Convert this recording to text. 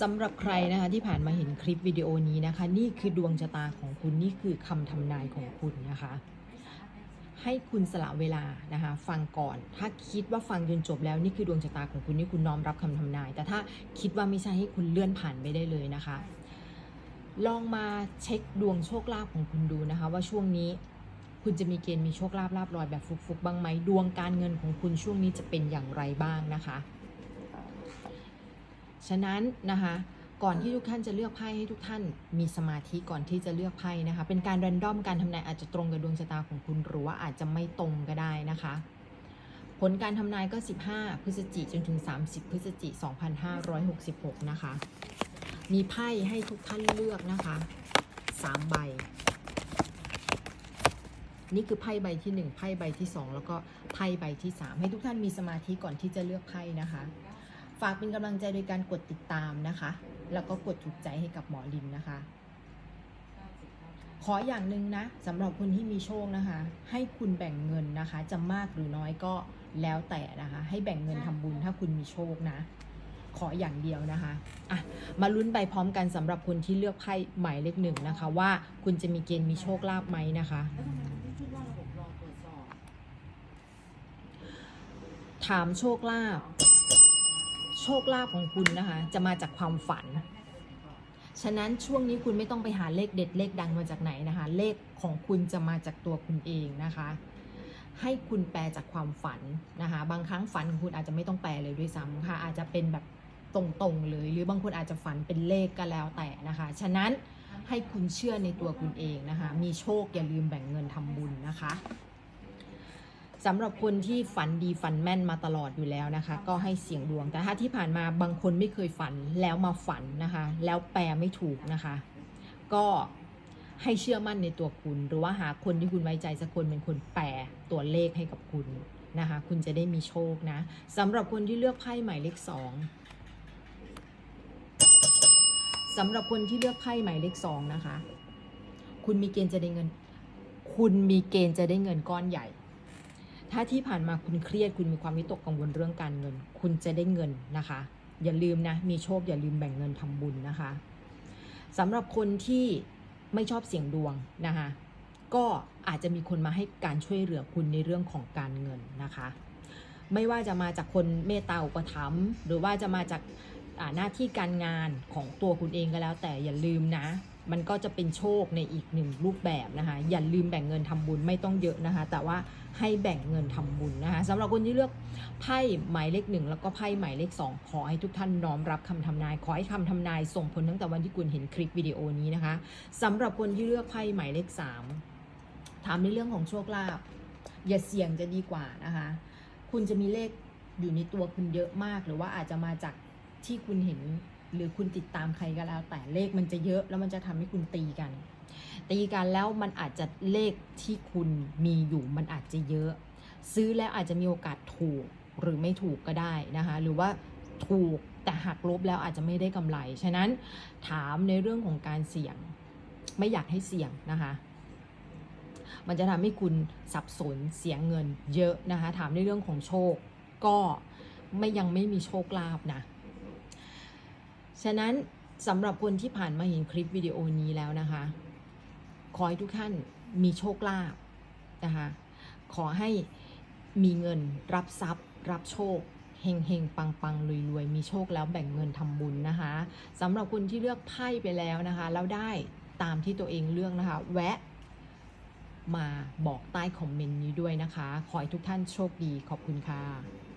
สำหรับใครนะคะที่ผ่านมาเห็นคลิปวิดีโอนี้นะคะ นี่คือดวงชะตาของคุณนี่คือคำทำนายของคุณนะคะ ให้คุณสละเวลานะคะ ฟังก่อน ถ้าคิดว่าฟังจนจบแล้วนี่คือดวงชะตาของคุณนี่คุณน้อมรับคำทำนาย แต่ถ้าคิดว่าไม่ใช่ให้คุณเลื่อนผ่านไปได้เลยนะคะ ลองมาเช็คดวงโชคลาภของคุณดูนะคะ ว่าช่วงนี้คุณจะมีเกณฑ์มีโชคลาภลาบลอยแบบฟุกๆบ้างไหมดวงการเงินของคุณช่วงนี้จะเป็นอย่างไรบ้างนะคะ ฉะนั้นนะคะก่อนที่ทุกท่านจะเลือกไพ่ให้ทุกท่านมีสมาธิก่อนที่จะเลือกไพ่นะคะ เป็นการแรนดอมการทำนายอาจจะตรงกับดวงชะตาของคุณหรือว่าอาจจะไม่ตรงก็ได้นะคะ ผลการทำนายก็ 15 พฤศจิกจนถึง 30 พฤศจิก2566 นะคะ มีไพ่ให้ทุกท่านเลือกนะคะ 3 ใบ นี่คือไพ่ใบที่ 1 ไพ่ใบที่ 2 แล้วก็ไพ่ใบที่ 3 ให้ทุกท่านมีสมาธิก่อนที่จะเลือกไพ่นะคะ ฝากเป็นกำลังใจโดยการกดติดตามนะคะ แล้วก็กดถูกใจให้กับหมอลินนะคะ ขออย่างหนึ่งนะสำหรับคนที่มีโชคนะคะ ให้คุณแบ่งเงินนะคะ จะมากหรือน้อยก็แล้วแต่นะคะ ให้แบ่งเงินทำบุญถ้าคุณมีโชคนะ ขออย่างเดียวนะคะอะมาลุ้นไปพร้อมกันสำหรับคนที่เลือกไพ่หมายเลขหนึ่งนะคะ ว่าคุณจะมีเกณฑ์มีโชคลาภไหมนะคะ แล้วทำไมมันไม่คิดว่าระบบรอตรวจสอบถามโชคลาภ โชคลาภของคุณนะคะ จะมาจากความฝัน ฉะนั้นช่วงนี้คุณไม่ต้องไปหาเลขเด็ดเลขดังมาจากไหนนะคะ เลขของคุณจะมาจากตัวคุณเองนะคะ ให้คุณแปลจากความฝันนะคะ บางครั้งฝันของคุณอาจจะไม่ต้องแปลเลยด้วยซ้ำค่ะ อาจจะเป็นแบบตรงๆเลยหรือบางคนอาจจะฝันเป็นเลขก็แล้วแต่นะคะ ฉะนั้นให้คุณเชื่อในตัวคุณเองนะคะ มีโชคอย่าลืมแบ่งเงินทำบุญนะคะ สำหรับคนที่ฝันดีฝันแม่นมาตลอดอยู่แล้วนะคะ ก็ให้เสี่ยงดวงแต่ถ้าที่ผ่านมาบางคนไม่เคยฝันแล้วมาฝันนะคะ แล้วแปลไม่ถูกนะคะ ก็ให้เชื่อมั่นในตัวคุณ หรือว่าหาคนที่คุณไว้ใจสักคนเป็นคนแปลตัวเลขให้กับคุณนะคะ คุณจะได้มีโชคนะสำหรับคนที่เลือกไพ่หมายเลขสองสำหรับคนที่เลือกไพ่หมายเลขสองนะคะ คุณมีเกณฑ์จะได้เงิน คุณมีเกณฑ์จะได้เงินก้อนใหญ่ ถ้าที่ผ่านมาคุณเครียดคุณมีความวิตกกังวลเรื่องการเงิน คุณจะได้เงินนะคะ อย่าลืมนะ มีโชคอย่าลืมแบ่งเงินทำบุญนะคะสำหรับคนที่ไม่ชอบเสี่ยงดวงนะคะก็อาจจะมีคนมาให้การช่วยเหลือคุณในเรื่องของการเงินนะคะ ไม่ว่าจะมาจากคนเมตตาอุปถัมภ์หรือว่าจะมาจากหน้าที่การงานของตัวคุณเองก็แล้ว แต่อย่าลืมนะ มันก็จะเป็นโชคในอีกหนึ่งรูปแบบนะคะ อย่าลืมแบ่งเงินทำบุญไม่ต้องเยอะนะคะ แต่ว่าให้แบ่งเงินทำบุญนะคะสำหรับคนที่เลือกไพ่หมายเลขหนึ่งแล้วก็ไพ่หมายเลขสองขอให้ทุกท่านน้อมรับคำทำนาย ขอให้คำทำนายส่งผลตั้งแต่วันที่คุณเห็นคลิปวิดีโอนี้นะคะสำหรับคนที่เลือกไพ่หมายเลขสามถามในเรื่องของโชคลาภอย่าเสี่ยงจะดีกว่านะคะ คุณจะมีเลขอยู่ในตัวคุณเยอะมาก หรือว่าอาจจะมาจากที่คุณเห็น หรือคุณติดตามใครก็แล้ว แต่เลขมันจะเยอะแล้วมันจะทำให้คุณตีกัน ตีกันแล้วมันอาจจะเลขที่คุณมีอยู่มันอาจจะเยอะ ซื้อแล้วอาจจะมีโอกาสถูกหรือไม่ถูกก็ได้นะคะหรือว่าถูกแต่หักลบแล้วอาจจะไม่ได้กำไร ฉะนั้นถามในเรื่องของการเสี่ยง ไม่อยากให้เสี่ยงนะคะมันจะทำให้คุณสับสนเสียเงินเยอะนะคะ ถามในเรื่องของโชค ก็ไม่ยังไม่มีโชคลาภนะ ฉะนั้นสำหรับคนที่ผ่านมาเห็นคลิปวิดีโอนี้แล้วนะคะ ขอให้ทุกท่านมีโชคลาภนะคะ ขอให้มีเงินรับทรัพย์ รับโชคเฮงเฮงปังปังรวยรวยมีโชคแล้วแบ่งเงินทำบุญนะคะสำหรับคนที่เลือกไพ่ไปแล้วนะคะ แล้วได้ตามที่ตัวเองเลือกนะคะ แวะมาบอกใต้คอมเมนต์นี้ด้วยนะคะ ขอให้ทุกท่านโชคดีขอบคุณค่ะ